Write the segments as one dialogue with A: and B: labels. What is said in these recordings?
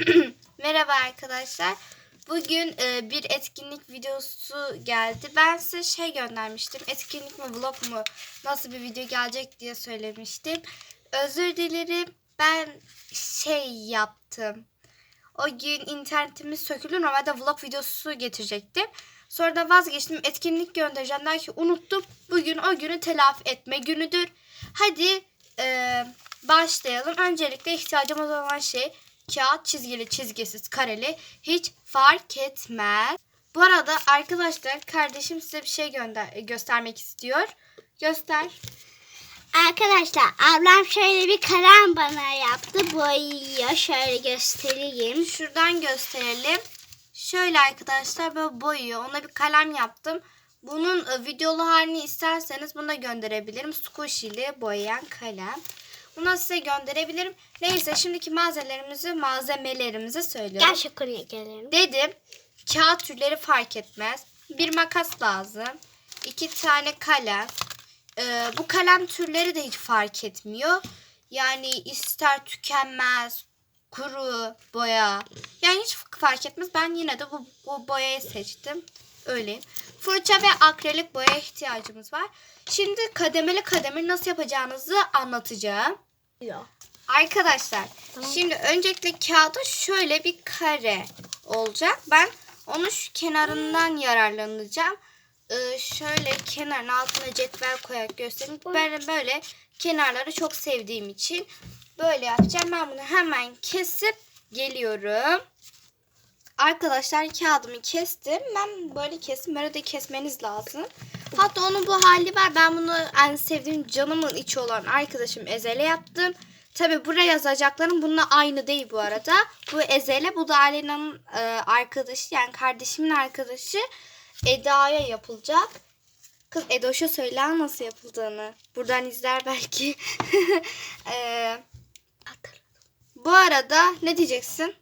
A: Merhaba arkadaşlar. Bugün e, bir etkinlik videosu geldi. Ben size şey göndermiştim. Etkinlik mi vlog mu nasıl bir video gelecek diye söylemiştim. Özür dilerim. Ben şey yaptım. O gün internetimiz söküldü. Normalde vlog videosu getirecektim. Sonra da vazgeçtim. Etkinlik göndereceğim derken unuttum. Bugün o günü telafi etme günüdür. Hadi e, başlayalım. Öncelikle ihtiyacımız olan şey kağıt çizgili, çizgisiz, kareli hiç fark etmez. Bu arada arkadaşlar kardeşim size bir şey gönder göstermek istiyor. Göster.
B: Arkadaşlar ablam şöyle bir kalem bana yaptı. Boyuyor. Şöyle göstereyim.
A: Şuradan gösterelim. Şöyle arkadaşlar böyle boyuyor. Ona bir kalem yaptım. Bunun e, videolu halini isterseniz bunu da gönderebilirim. Squishy ile boyayan kalem. Bunu size gönderebilirim. Neyse şimdiki malzemelerimizi malzemelerimizi söylüyorum.
B: Gel şu konuya gelelim.
A: Dedim kağıt türleri fark etmez. Bir makas lazım. iki tane kalem. Ee, bu kalem türleri de hiç fark etmiyor. Yani ister tükenmez, kuru boya. Yani hiç fark etmez. Ben yine de bu, bu boyayı seçtim. Öyle. Fırça ve akrilik boya ihtiyacımız var. Şimdi kademeli kademeli nasıl yapacağınızı anlatacağım.
B: Yok.
A: Arkadaşlar
B: Tamam.
A: şimdi öncelikle kağıda şöyle bir kare olacak. Ben onu şu kenarından yararlanacağım. Ee, şöyle kenarın altına cetvel koyarak göstereyim. Ben böyle kenarları çok sevdiğim için böyle yapacağım. Ben bunu hemen kesip geliyorum. Arkadaşlar kağıdımı kestim. Ben böyle kestim. Böyle de kesmeniz lazım. Hatta onun bu hali var. Ben bunu en sevdiğim canımın içi olan arkadaşım Ezel'e yaptım. Tabi buraya yazacaklarım bununla aynı değil bu arada. Bu Ezel'e bu da Alena'nın e, arkadaşı yani kardeşimin arkadaşı Eda'ya yapılacak. Kız Edoş'a söyler nasıl yapıldığını. Buradan izler belki. E, bu arada ne diyeceksin?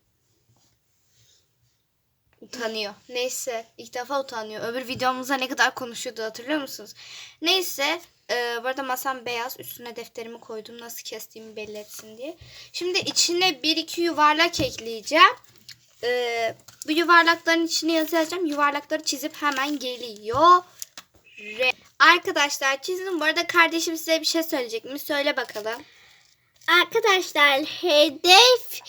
A: Utanıyor. Neyse ilk defa utanıyor. Öbür videomuzda ne kadar konuşuyordu hatırlıyor musunuz? Neyse e, bu arada masam beyaz. Üstüne defterimi koydum nasıl kestiğimi belli etsin diye. Şimdi içine bir iki yuvarlak ekleyeceğim. E, bu yuvarlakların içine yazacağım. Yuvarlakları çizip hemen geliyor. Re- Arkadaşlar çizdim. Bu arada kardeşim size bir şey söyleyecek mi? Söyle bakalım.
B: Arkadaşlar hedef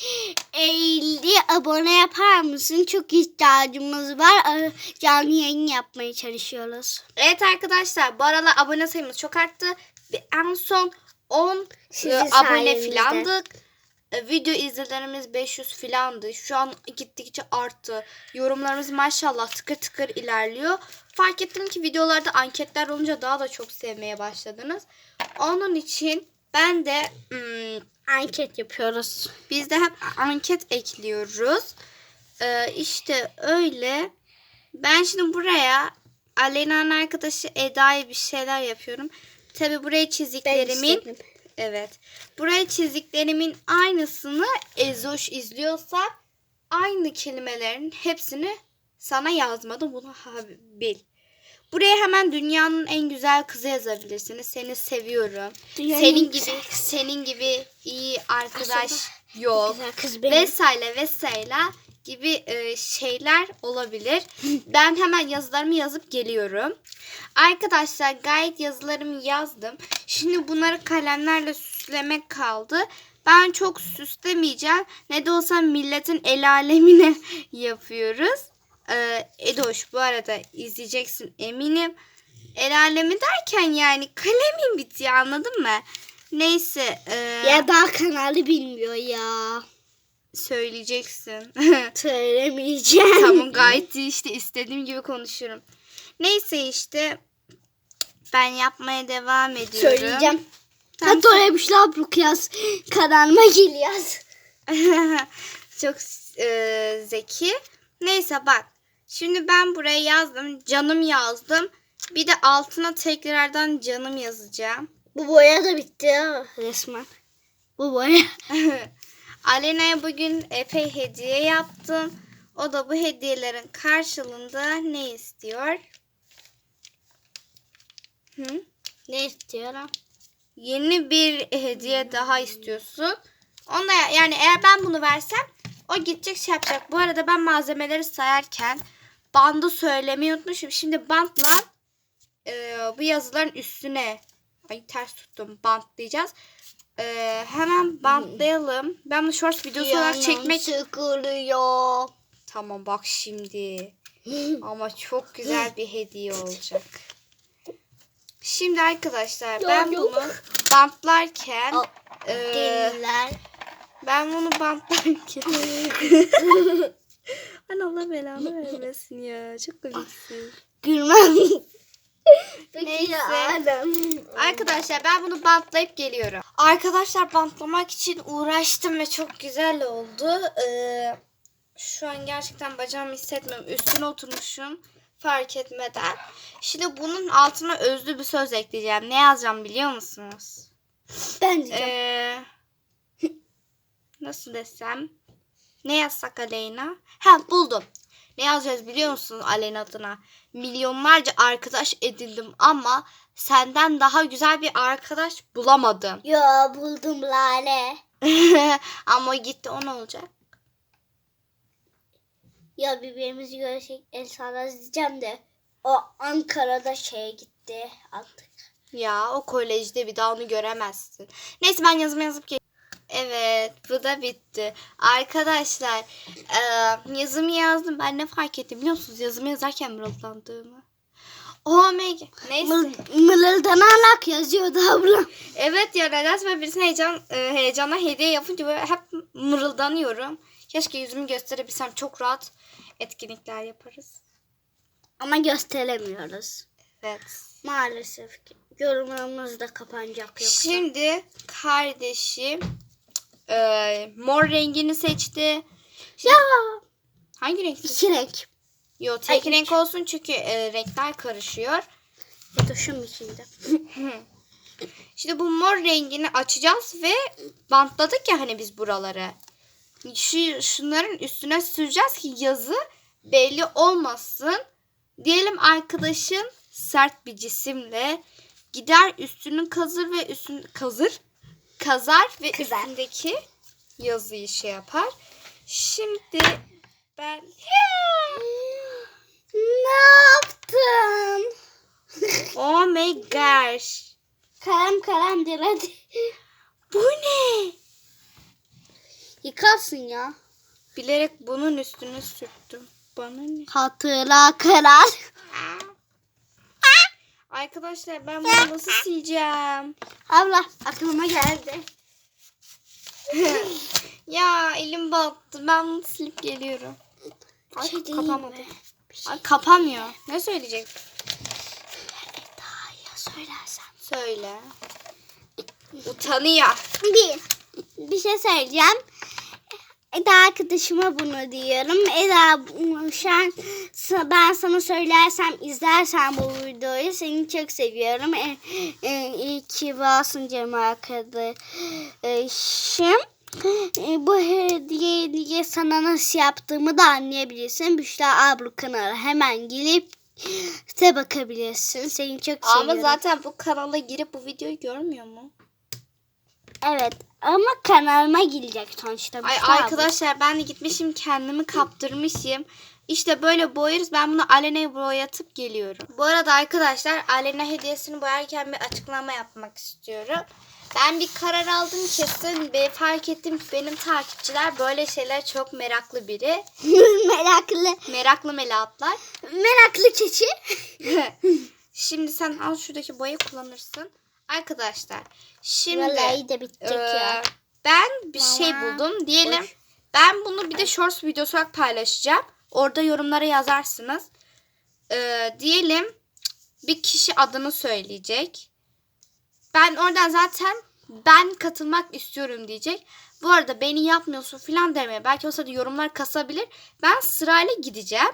B: 50 abone yapar mısın? Çok ihtiyacımız var. Ar- Canlı yayın yapmaya çalışıyoruz.
A: Evet arkadaşlar bu aralar abone sayımız çok arttı. En son 10
B: Sizin
A: e, abone
B: sayenizde.
A: filandık. E, video izlelerimiz 500 filandı. Şu an gittikçe arttı. Yorumlarımız maşallah tıkır tıkır ilerliyor. Fark ettim ki videolarda anketler olunca daha da çok sevmeye başladınız. Onun için ben de hmm,
B: Anket yapıyoruz.
A: biz de hep anket ekliyoruz. Ee, işte öyle. Ben şimdi buraya Alena'nın arkadaşı Eda'ya bir şeyler yapıyorum. Tabi buraya çiziklerimin evet. Buraya çiziklerimin aynısını Ezoş izliyorsa aynı kelimelerin hepsini sana yazmadım. Bunu bil. Buraya hemen dünyanın en güzel kızı yazabilirsiniz. Seni seviyorum.
B: Dünyanın
A: senin
B: en
A: gibi senin gibi iyi arkadaş
B: Aslında
A: yok.
B: Kız benim.
A: Vesaire vesaire gibi e, şeyler olabilir. ben hemen yazılarımı yazıp geliyorum. Arkadaşlar gayet yazılarımı yazdım. Şimdi bunları kalemlerle süslemek kaldı. Ben çok süslemeyeceğim. Ne de olsa milletin el alemine yapıyoruz. Ee, Edoş bu arada izleyeceksin eminim. El alemi derken yani kalemim bitiyor anladın mı? Neyse. e,
B: Ya daha kanalı bilmiyor ya.
A: söyleyeceksin.
B: Söylemeyeceğim.
A: tamam gayet iyi işte istediğim gibi konuşurum. Neyse işte ben yapmaya devam ediyorum.
B: Söyleyeceğim.
A: Tamam.
B: Hatta öyle bir şey yapıp yaz. Kanalıma gel yaz.
A: Çok e, zeki. Neyse bak. Şimdi ben buraya yazdım. Canım yazdım. Bir de altına tekrardan canım yazacağım.
B: Bu boya da bitti ya resmen. Bu boya.
A: Alena'ya bugün epey hediye yaptım. O da bu hediyelerin karşılığında ne istiyor? Hı?
B: ne istiyorum?
A: Yeni bir hediye daha istiyorsun. Onda yani eğer ben bunu versem O gidecek şey yapacak. Bu arada ben malzemeleri sayarken bandı söylemeyi unutmuşum. Şimdi bantla e, bu yazıların üstüne ay ters tuttum bantlayacağız. E, hemen bantlayalım. Ben bunu short videosu olarak çekmek
B: sıkılıyor.
A: Tamam bak şimdi. Ama çok güzel bir hediye olacak. Şimdi arkadaşlar ben
B: Yok, yok.
A: bunu bantlarken e,
B: Deliler.
A: ben bunu bantlarken Ana Allah belanı vermesin ya. Çok komiksin.
B: Gülmem.
A: Neyse. Arkadaşlar ben bunu bantlayıp geliyorum. Arkadaşlar bantlamak için uğraştım ve çok güzel oldu. Ee, şu an gerçekten bacağımı hissetmiyorum. Üstüne oturmuşum fark etmeden. Şimdi bunun altına özlü bir söz ekleyeceğim. Ne yazacağım biliyor musunuz?
B: Ben diyeceğim.
A: Ee, nasıl desem? Ne yazsak Aleyna? Ha buldum. Ne yazacağız biliyor musun Aleyna adına? Milyonlarca arkadaş edindim ama senden daha güzel bir arkadaş bulamadım.
B: Yo buldum Lale.
A: ama gitti o ne olacak?
B: Ya birbirimizi görsek el sallarız diyeceğim de o Ankara'da şeye gitti artık.
A: Ya o kolejde bir daha onu göremezsin. Neyse ben yazımı yazıp gel. Evet bu da bitti. Arkadaşlar e, yazımı yazdım. Ben ne fark ettim biliyor musunuz? Yazımı yazarken mırıldandığımı. God. Neyse.
B: Mıl- Mırıldanarak yazıyordu abla.
A: Evet ya nedense ben birisine heyecan, e, heyecanla hediye yapınca böyle hep mırıldanıyorum. Keşke yüzümü gösterebilsem çok rahat etkinlikler yaparız.
B: Ama gösteremiyoruz.
A: Evet.
B: Maalesef ki. Yorumlarımız da kapanacak yoksa.
A: Şimdi kardeşim e, mor rengini seçti.
B: ya
A: Hangi renk?
B: iki renk.
A: Yo tek
B: Ay,
A: renk olsun çünkü e, renkler karışıyor.
B: Yatışım içinde.
A: Şimdi bu mor rengini açacağız ve bantladık ya hani biz buraları. Şu, şunların üstüne süreceğiz ki yazı belli olmasın. Diyelim arkadaşın sert bir cisimle gider üstünü kazır ve üstün kazır kazar ve
B: Kızar.
A: üstündeki yazıyı şey yapar. Şimdi ben
B: ne yaptın?
A: oh my gosh.
B: Kalem kalemdir hadi.
A: Bu ne?
B: Yıkarsın ya.
A: Bilerek bunun üstüne sürttüm. Bana ne?
B: Hatıra karar.
A: Arkadaşlar ben bunu nasıl sileceğim?
B: Abla aklıma geldi.
A: ya elim battı. Ben bunu silip geliyorum. Ay
B: şey
A: kapamadım.
B: mi?
A: Ay kapamıyor. Ne söyleyecek?
B: Daha iyi söylersen.
A: Söyle. Utanıyor.
B: Bir, bir şey söyleyeceğim. Eda arkadaşıma bunu diyorum. Eda bu- şu an sa- ben sana söylersem izlersen bu videoyu seni çok seviyorum. E, e, iyi ki varsın canım arkadaşım. E, bu hediye diye sana nasıl yaptığımı da anlayabilirsin. Büşra abla kanala hemen gelip de bakabilirsin. Seni çok seviyorum.
A: Ama zaten bu kanala girip bu videoyu görmüyor mu?
B: Evet ama kanalıma girecek sonuçta.
A: Ay
B: abla.
A: arkadaşlar ben de gitmişim kendimi kaptırmışım. İşte böyle boyarız. Ben bunu Alena'ya boyatıp geliyorum. Bu arada arkadaşlar Alena hediyesini boyarken bir açıklama yapmak istiyorum. Ben bir karar aldım kesin ve fark ettim ki benim takipçiler böyle şeyler çok meraklı biri.
B: Meraklı.
A: Meraklı melahatlar.
B: Meraklı keçi.
A: Şimdi sen al şuradaki boyayı kullanırsın. Arkadaşlar şimdi
B: Vallahi de bitecek
A: Ee,
B: ya.
A: ben bir şey
B: Valla.
A: buldum. Diyelim
B: Boş.
A: ben bunu bir de shorts videosu olarak paylaşacağım. Orada yorumlara yazarsınız. Ee, diyelim bir kişi adını söyleyecek. Ben oradan zaten ben katılmak istiyorum diyecek. Bu arada beni yapmıyorsun filan demeye. Belki o sırada yorumlar kasabilir. Ben sırayla gideceğim.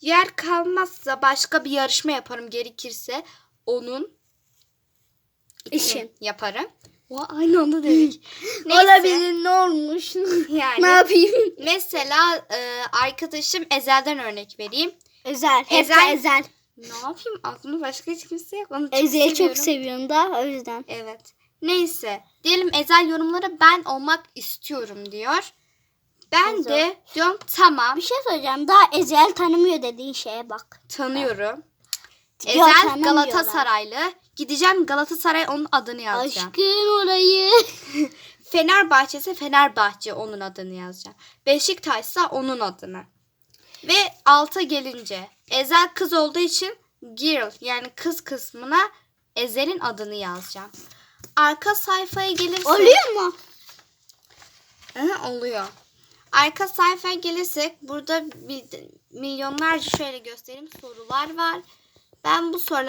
A: Yer kalmazsa başka bir yarışma yaparım gerekirse. Onun
B: İşin.
A: yaparım. O aynı anda dedik. Neyse.
B: Olabilir ne olmuş?
A: Yani
B: ne yapayım?
A: mesela e, arkadaşım Ezel'den örnek vereyim.
B: Özel. Hepsi
A: Ezel.
B: ezel.
A: Ne yapayım? Aklımda başka hiç kimse yok. Onu çok
B: Ezel'i
A: seviyorum.
B: çok seviyorum da o yüzden.
A: Evet. Neyse. Diyelim Ezel yorumlara ben olmak istiyorum diyor. Ben
B: Ezo.
A: de diyorum tamam
B: Bir şey söyleyeceğim. Daha Ezel tanımıyor dediğin şeye bak.
A: tanıyorum. Ezel. Galatasaraylı. Gideceğim Galatasaray onun adını yazacağım.
B: Aşkın orayı.
A: Fenerbahçe ise Fenerbahçe onun adını yazacağım. Beşiktaş ise onun adını. Ve alta gelince Ezel kız olduğu için girl yani kız kısmına Ezel'in adını yazacağım. Arka sayfaya gelirse
B: Oluyor mu?
A: Aha, oluyor. Arka sayfaya gelirsek burada milyonlarca şöyle göstereyim sorular var. Ben bu soruları